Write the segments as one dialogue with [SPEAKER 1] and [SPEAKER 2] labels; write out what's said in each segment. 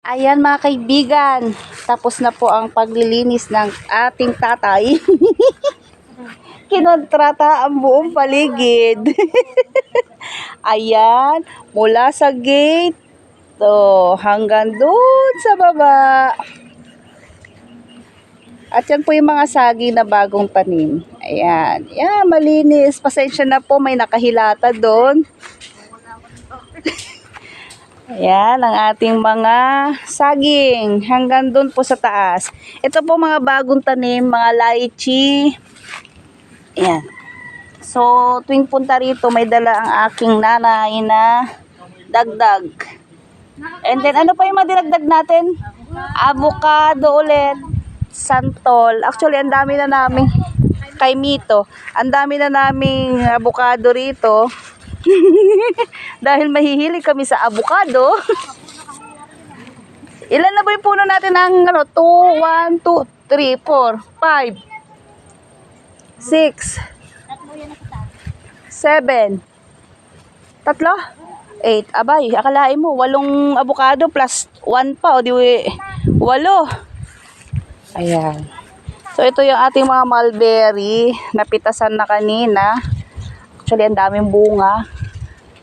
[SPEAKER 1] Ayan mga kaibigan, tapos na po ang paglilinis ng ating tatay. Kinontrata ang buong paligid. Ayan, mula sa gate to hanggang doon sa baba. At yan po yung mga sagi na bagong tanim. Ayan, yan, malinis. Pasensya na po, may nakahilata doon. Ayan, ang ating mga saging hanggang doon po sa taas. Ito po mga bagong tanim, mga lychee. Ayan. So, tuwing punta rito, may dala ang aking nanay na dagdag. And then, ano pa yung madinagdag natin? Avocado ulit. Santol. Actually, ang dami na namin kay Mito. Ang dami na naming avocado rito. Dahil mahihilig kami sa avocado. Ilan na ba yung puno natin ang ano? 2, 1, 2, 3, 4, 5, 6, 7. Tatlo? 8. Abay, akalain mo, walong avocado plus 1 pa. O di, walo. Ayan. So, ito yung ating mga mulberry. Napitasan na kanina. Actually, ang daming bunga.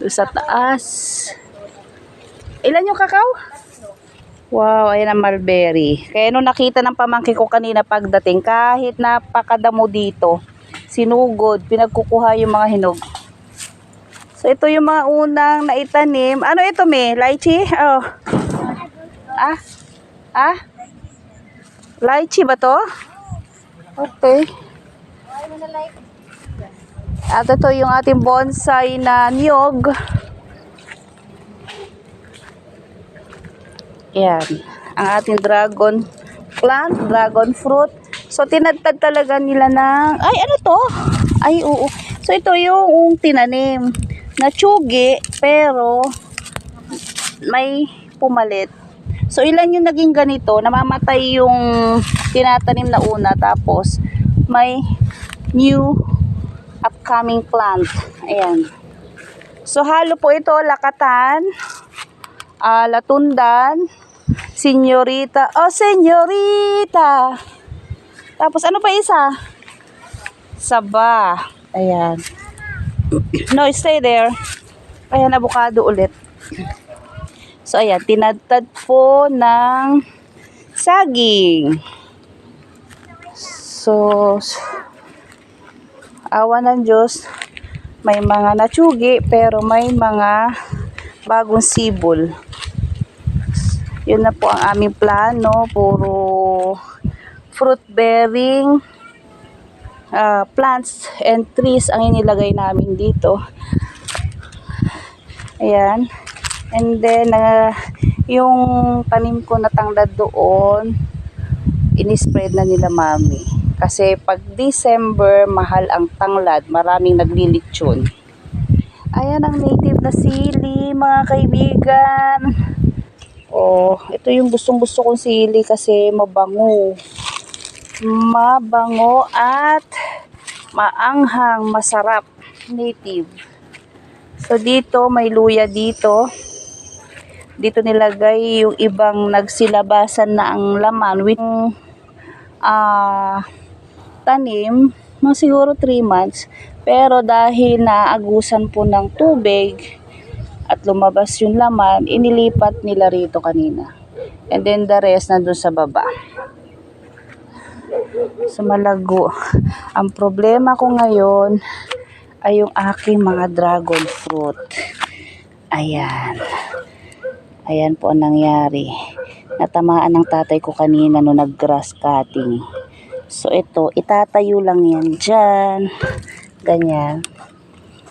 [SPEAKER 1] Doon sa taas. Ilan yung kakao? Wow, ayan ang mulberry. Kaya nung nakita ng pamangkin ko kanina pagdating, kahit napakadamo dito, sinugod, pinagkukuha yung mga hinog. So, ito yung mga unang naitanim. Ano ito, me? Lychee? Oh. Ah? Ah? Lychee ba to? Okay. At ito yung ating bonsai na niyog. Yan. Ang ating dragon plant, dragon fruit. So, tinadtad talaga nila ng... Ay, ano to? Ay, oo. So, ito yung tinanim na tsugi, pero may pumalit. So, ilan yung naging ganito? Namamatay yung tinatanim na una, tapos may new upcoming plant. Ayan. So, halo po ito, lakatan, ah, latundan, senyorita, oh, senyorita. Tapos, ano pa isa? Saba. Ayan. No, stay there. Ayan, avocado ulit. So, ayan, tinadtad po ng saging. So, awa ng Diyos, may mga natsugi, pero may mga bagong sibol. Yun na po ang aming plano. Puro fruit bearing uh, plants and trees ang inilagay namin dito. Ayan. And then, uh, yung tanim ko na tanglad doon, inispread na nila mami. Kasi pag December, mahal ang tanglad. Maraming naglilitsyon. Ayan ang native na sili, mga kaibigan. Oh, ito yung gustong gusto kong sili kasi mabango. Mabango at maanghang, masarap. Native. So dito, may luya dito. Dito nilagay yung ibang nagsilabasan na ang laman with ah tanim, mga siguro 3 months. Pero dahil naagusan po ng tubig at lumabas yung laman, inilipat nila rito kanina. And then the rest nandun sa baba. Sa malago. Ang problema ko ngayon ay yung aking mga dragon fruit. Ayan. Ayan po ang nangyari. Natamaan ng tatay ko kanina no nag-grass cutting. So ito, itatayo lang yan dyan. Ganyan.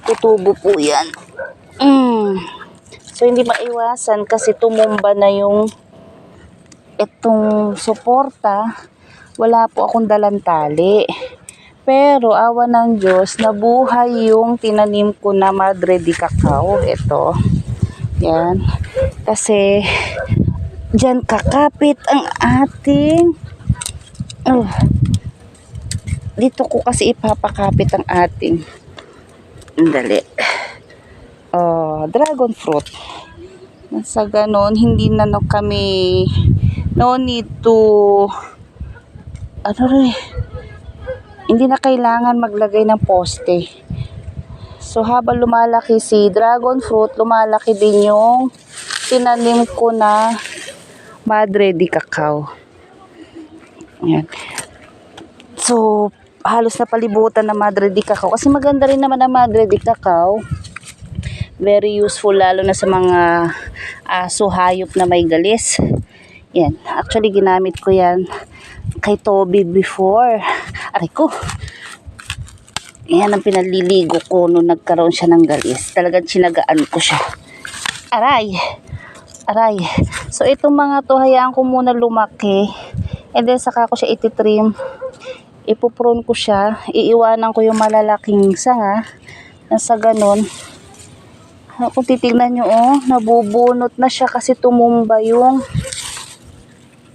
[SPEAKER 1] Tutubo po yan. Mm. So hindi maiwasan kasi tumumba na yung itong suporta. Wala po akong dalang tali. Pero awa ng Diyos, nabuhay yung tinanim ko na Madre di Cacao. Ito. Yan. Kasi dyan kakapit ang ating uh, dito ko kasi ipapakapit ang ating dali oh, dragon fruit Na Sa ganon, hindi na no kami, no need to, ano rin, hindi na kailangan maglagay ng poste. So habang lumalaki si dragon fruit, lumalaki din yung tinanim ko na madre di cacao. Ayan. So, halos na palibutan na madre di cacao. Kasi maganda rin naman ang madre di cacao. Very useful lalo na sa mga aso hayop na may galis. Yan. Actually, ginamit ko yan kay Toby before. Aray ko. Yan ang pinaliligo ko nung nagkaroon siya ng galis. Talagang sinagaan ko siya. Aray. Aray. So, itong mga to, hayaan ko muna lumaki. And then, saka ko siya ititrim. Ipuprune ko siya. Iiwanan ko yung malalaking sanga. Nasa ganon. Kung titignan nyo, oh, nabubunot na siya kasi tumumba yung,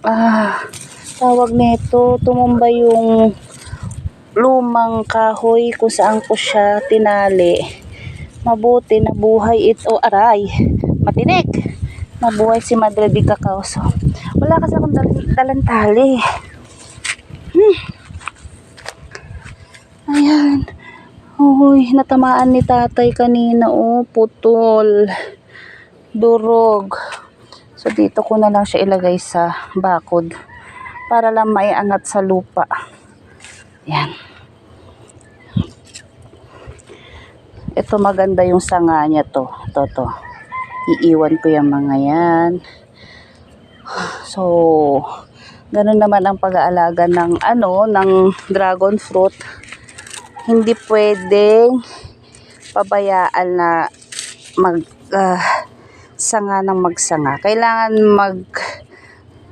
[SPEAKER 1] ah, tawag nito, tumumba yung lumang kahoy kung saan ko siya tinali. Mabuti, nabuhay ito, aray, matinik. Nabuhay si Madre di Cacao. So, wala kasi akong dal- dalang tali. Hmm. Ayan. Uy, natamaan ni tatay kanina, oh, putol. Durog. So, dito ko na lang siya ilagay sa bakod para lang maiangat sa lupa. Yan. Ito maganda yung sanga niya to. Ito, to. Iiwan ko yung mga yan. So, ganun naman ang pag-aalaga ng ano, ng dragon fruit hindi pwedeng pabayaan na mag ah, sanga ng magsanga. Kailangan mag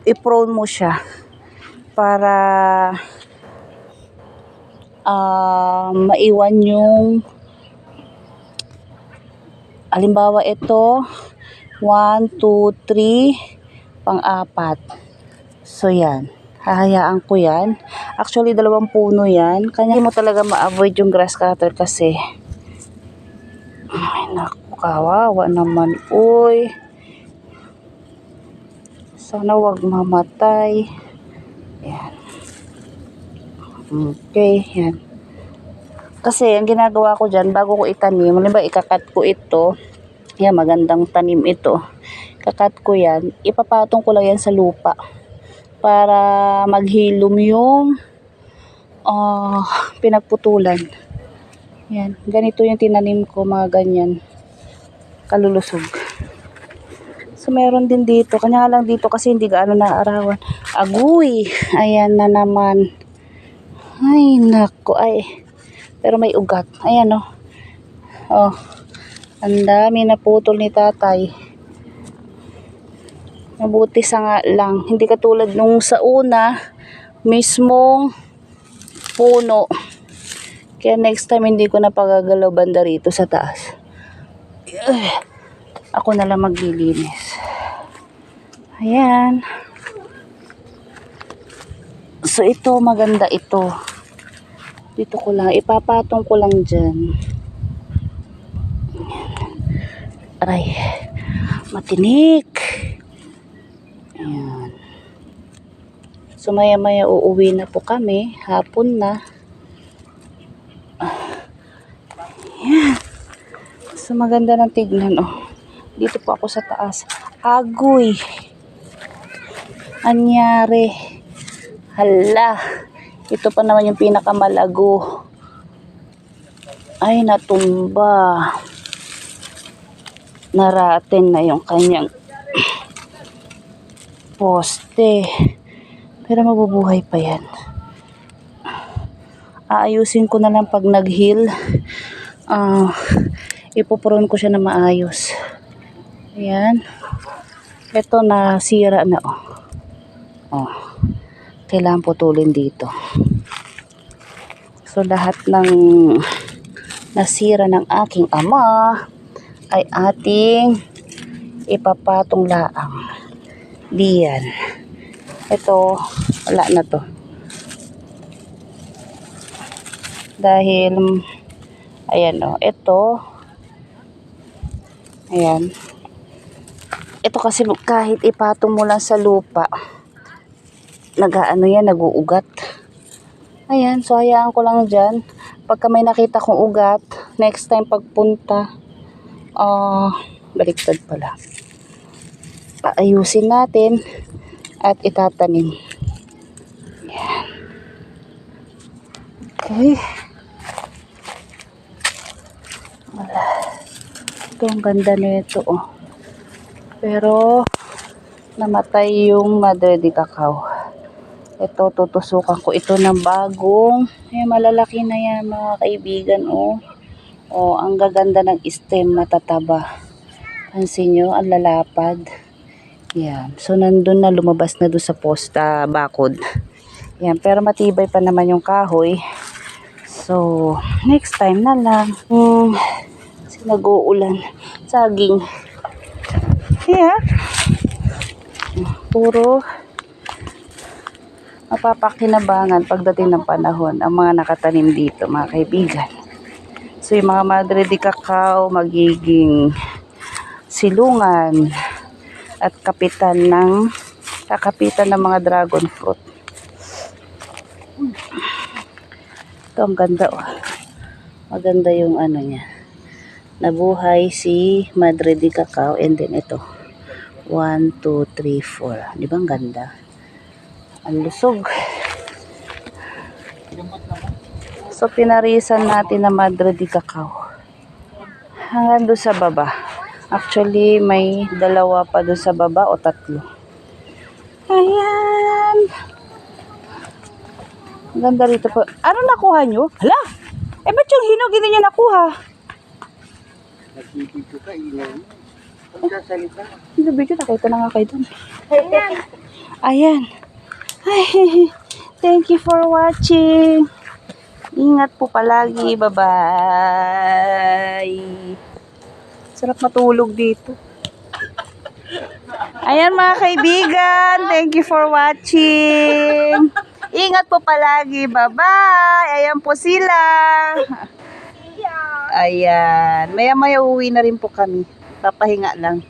[SPEAKER 1] i-prone mo siya para ah, maiwan yung halimbawa ito 1, 2, 3 pang-apat. So yan hahayaan ko yan. Actually, dalawang puno yan. Kanya mo talaga ma-avoid yung grass cutter kasi ay naku, kawawa naman. Uy. Sana wag mamatay. Yan. Okay, yan. Kasi, ang ginagawa ko dyan, bago ko itanim, halimbawa ikakat ko ito, yan, magandang tanim ito. Kakat ko yan, ipapatong ko lang yan sa lupa para maghilom yung ah pinagputulan. Yan, ganito yung tinanim ko, mga ganyan. Kalulusog. So, meron din dito. Kanya lang dito kasi hindi gaano naaarawan. Aguy! Ayan na naman. Ay, nako. Ay. Pero may ugat. Ayan, oh. Oh. Ang dami na putol ni tatay. Mabuti sa nga lang. Hindi katulad nung sa una, mismong puno. Kaya next time hindi ko na pagagalaw banda rito sa taas. Ako na lang maglilinis. Ayan. So ito, maganda ito. Dito ko lang, ipapatong ko lang dyan. Aray. Matinik. Ayan. So maya maya uuwi na po kami. Hapon na. Ayan. So maganda ng tignan oh. Dito po ako sa taas. Agoy. Anyari. Hala. Ito pa naman yung pinakamalago. Ay, natumba. Naraten na yung kanyang poste. Pero mabubuhay pa yan. Aayusin ko na lang pag nag-heal. Ah, ipupuron ko siya na maayos. Ayan. Ito na sira na oh. Oh. Kailangan putulin dito. So lahat ng nasira ng aking ama ay ating ipapatong laang. Diyan. Ito, wala na to. Dahil, ayan o, ito, ayan, ito kasi kahit ipatong mo lang sa lupa, nag-ano yan, naguugat. Ayan, so hayaan ko lang dyan. Pagka may nakita kong ugat, next time pagpunta, ah, baliktad pala. Aayusin natin at itatanim. Ayan. Okay. Wala. Ito, ang ganda nito, oh. Pero, namatay yung Madre de Cacao. Ito, tutusukan ko ito ng bagong. Ay, malalaki na yan, mga kaibigan, oh. Oh, ang gaganda ng stem, matataba. Pansin nyo, ang lalapad. Yan. So, nandun na, lumabas na doon sa posta, bakod. Yan, pero matibay pa naman yung kahoy. So, next time na lang. Hmm, nag-uulan. Saging. Yeah. Puro mapapakinabangan pagdating ng panahon ang mga nakatanim dito, mga kaibigan. So, yung mga madre de cacao magiging silungan at kapitan ng kakapitan ng mga dragon fruit. Ito ang ganda oh. Maganda yung ano niya. Nabuhay si Madre de Cacao and then ito. 1, 2, 3, 4. Di ba ang ganda? Ang lusog. So pinarisan natin na Madre de Cacao. Hanggang doon sa baba. Actually, may dalawa pa doon sa baba o tatlo. Ayan. Ganda rito po. Ano nakuha nyo? Hala! Eh, ba't yung hinog hindi niya nakuha?
[SPEAKER 2] Nagbibidyo ka, ilaw mo. Pagsasalita.
[SPEAKER 1] Hindi video, nakita na nga kayo dun. Ayan. Ay, thank you for watching. Ingat po palagi. Bye-bye. Sarap matulog dito. Ayan mga kaibigan, thank you for watching. Ingat po palagi. Bye-bye. Ayan po sila. Ayan. Maya-maya uwi na rin po kami. Papahinga lang.